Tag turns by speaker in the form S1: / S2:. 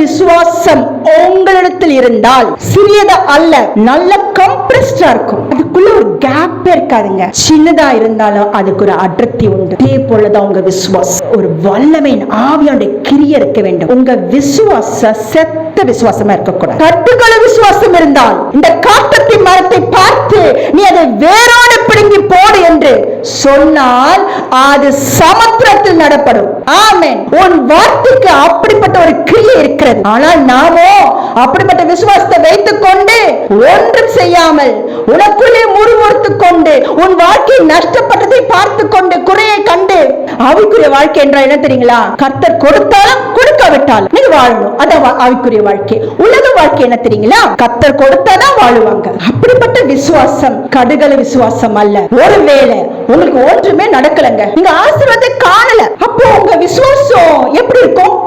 S1: விசுவாசம் உங்களிடத்தில் இருந்தால் சிறியதா அல்ல நல்ல கம்ப்ரெஸ்டா இருக்கும். அதுக்குள்ள ஒரு கேப் இருக்காதுங்க. சின்னதா இருந்தாலும் அதுக்கு ஒரு அடர்த்தி உண்டு. அதே போலதான் உங்க விசுவாசம். ஒரு வல்லமையின் ஆவியானுடைய கிரிய இருக்க வேண்டும். உங்க விசுவாச செத்த விசுவாசமா இருக்கக்கூடாது. கட்டுக்கள விசுவாசம் இருந்தால் இந்த காட்டத்தி மரத்தை பார்த்து நீ அதை வேறு சொன்னால் அது சமுத்திரத்தில் நடப்படும். ஆமென். உன் வார்த்தைக்கு அப்படிப்பட்ட ஒரு கிரியை இருக்கிறது. ஆனால் நாமோ அப்படிப்பட்ட விசுவாசத்தை வைத்துக் கொண்டு ஒன்றும் செய்யாமல் உனக்குள்ளே முறுமுறுத்துக் கொண்டு உன் வாழ்க்கை நஷ்டப்பட்டதை பார்த்து கொண்டு குறையை கண்டு அவைக்குரிய வாழ்க்கை என்றால் என்ன தெரியுங்களா? கர்த்தர் கொடுத்தாலும் கொடுக்காவிட்டாலும் நீங்க வாழணும். அதான் அவைக்குரிய வாழ்க்கை. உலக வாழ்க்கை என்ன தெரியுங்களா? கர்த்தர் கொடுத்தாதான் வாழுவாங்க. அப்படிப்பட்ட விசுவாசம் கடுகள விசுவாசம் அல்ல. ஒருவேளை உங்களுக்கு ஒன்றுமே நடக்கலங்க. நீங்க ஆசீர்வாதத்தை காணல. அப்போ உங்க விசுவாச